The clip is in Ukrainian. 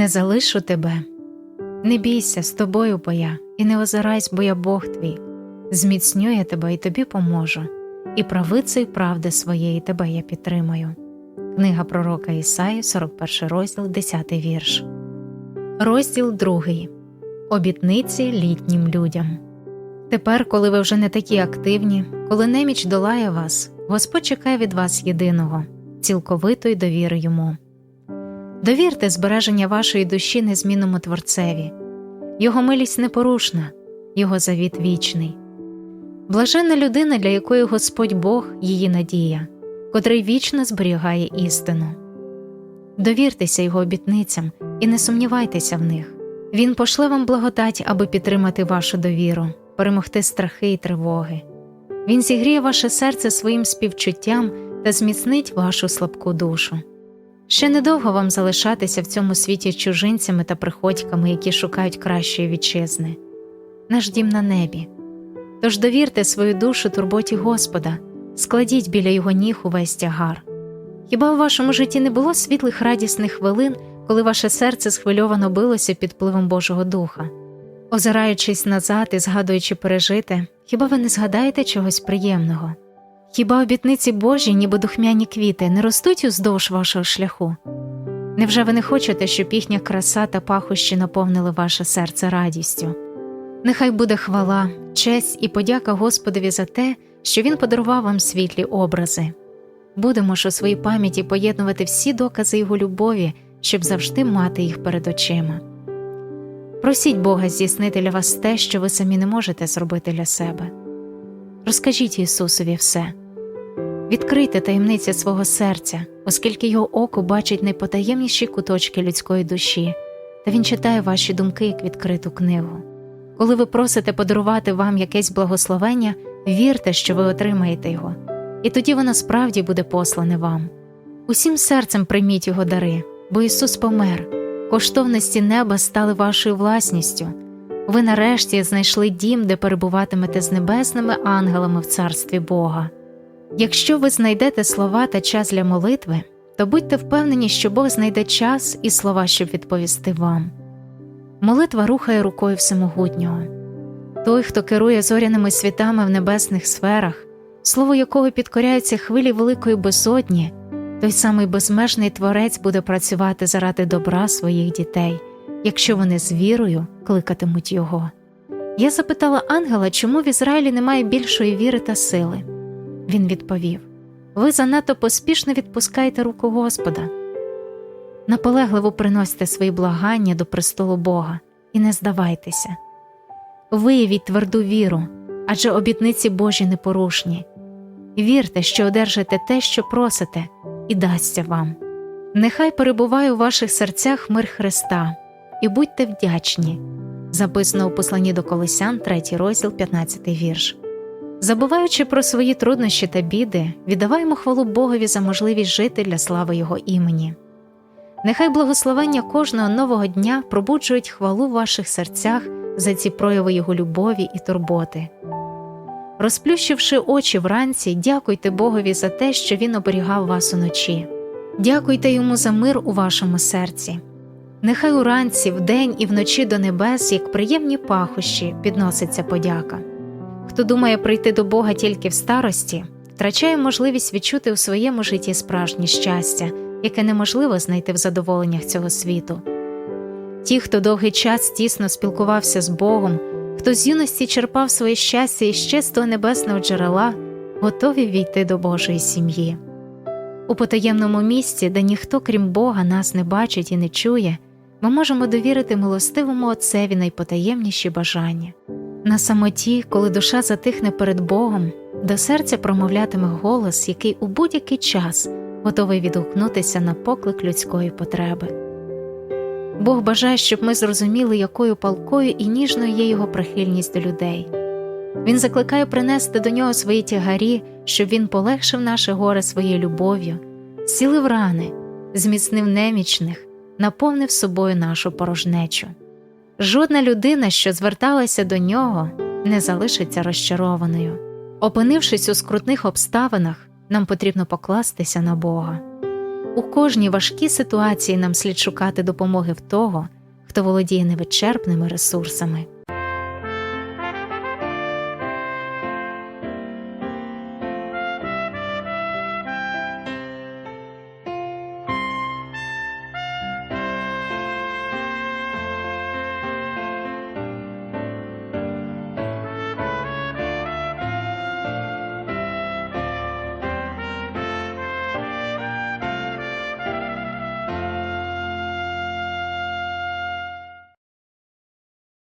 Не залишу тебе, не бійся з тобою, бо я, і не озирайсь, бо я Бог твій, зміцню тебе і тобі поможу, і правицею правди своєї тебе я підтримаю. Книга пророка Ісаї, 41 розділ, 10 вірш. Розділ 2. Обітниці літнім людям. Тепер, коли ви вже не такі активні, коли неміч долає вас, Господь чекає від вас єдиного, цілковитої довіри йому. Довірте збереження вашої душі незмінному Творцеві, Його милість непорушна, Його завіт вічний. Блаженна людина, для якої Господь Бог її надія, котрий вічно зберігає істину. Довіртеся Його обітницям і не сумнівайтеся в них. Він пошле вам благодать, аби підтримати вашу довіру, перемогти страхи і тривоги. Він зігріє ваше серце своїм співчуттям та зміцнить вашу слабку душу. Ще недовго вам залишатися в цьому світі чужинцями та приходьками, які шукають кращої вітчизни. Наш дім на небі. Тож довірте свою душу турботі Господа, складіть біля його ніг увесь тягар. Хіба у вашому житті не було світлих радісних хвилин, коли ваше серце схвильовано билося під впливом Божого Духа? Озираючись назад і згадуючи пережите, хіба ви не згадаєте чогось приємного? Хіба обітниці Божі, ніби духмяні квіти, не ростуть уздовж вашого шляху? Невже ви не хочете, щоб їхня краса та пахощі наповнили ваше серце радістю? Нехай буде хвала, честь і подяка Господові за те, що Він подарував вам світлі образи. Будемо ж у своїй пам'яті поєднувати всі докази Його любові, щоб завжди мати їх перед очима. Просіть Бога здійснити для вас те, що ви самі не можете зробити для себе. Розкажіть Ісусові все, відкрийте таємниці свого серця, оскільки Його око бачить найпотаємніші куточки людської душі, та Він читає ваші думки як відкриту книгу. Коли ви просите подарувати вам якесь благословення, вірте, що ви отримаєте його, і тоді воно справді буде послане вам. Усім серцем прийміть його дари, бо Ісус помер, коштовності неба стали вашою власністю. Ви нарешті знайшли дім, де перебуватимете з небесними ангелами в царстві Бога. Якщо ви знайдете слова та час для молитви, то будьте впевнені, що Бог знайде час і слова, щоб відповісти вам. Молитва рухає рукою Всемогутнього. Той, хто керує зоряними світами в небесних сферах, слово якого підкоряється хвилі великої безодні, той самий безмежний творець буде працювати заради добра своїх дітей, якщо вони з вірою кликатимуть його. Я запитала ангела, чому в Ізраїлі немає більшої віри та сили. Він відповів: Ви занадто поспішно відпускаєте руку Господа. Наполегливо приносьте свої благання до престолу Бога і не здавайтеся. Виявіть тверду віру, адже обітниці Божі непорушні. Вірте, що одержите те, що просите, і дасться вам. Нехай перебуває у ваших серцях мир Христа, і будьте вдячні. Записано у посланні до Колосян, 3 розділ, 15 вірш. Забуваючи про свої труднощі та біди, віддаваємо хвалу Богові за можливість жити для слави Його імені. Нехай благословення кожного нового дня пробуджують хвалу в ваших серцях за ці прояви Його любові і турботи. Розплющивши очі вранці, дякуйте Богові за те, що Він оберігав вас уночі. Дякуйте йому за мир у вашому серці. Нехай уранці, вдень і вночі до небес, як приємні пахощі, підноситься подяка. Хто думає прийти до Бога тільки в старості, втрачає можливість відчути у своєму житті справжнє щастя, яке неможливо знайти в задоволеннях цього світу. Ті, хто довгий час тісно спілкувався з Богом, хто з юності черпав своє щастя із чистого небесного джерела, готові війти до Божої сім'ї. У потаємному місці, де ніхто, крім Бога, нас не бачить і не чує, ми можемо довірити милостивому Отцеві найпотаємніші бажання. На самоті, коли душа затихне перед Богом, до серця промовлятиме голос, який у будь-який час готовий відгукнутися на поклик людської потреби. Бог бажає, щоб ми зрозуміли, якою палкою і ніжною є його прихильність до людей. Він закликає принести до нього свої тягарі, щоб він полегшив наше горе своєю любов'ю, зцілив рани, зміцнив немічних, наповнив собою нашу порожнечу. Жодна людина, що зверталася до нього, не залишиться розчарованою. Опинившись у скрутних обставинах, нам потрібно покластися на Бога. У кожній важкій ситуації нам слід шукати допомоги в того, хто володіє невичерпними ресурсами.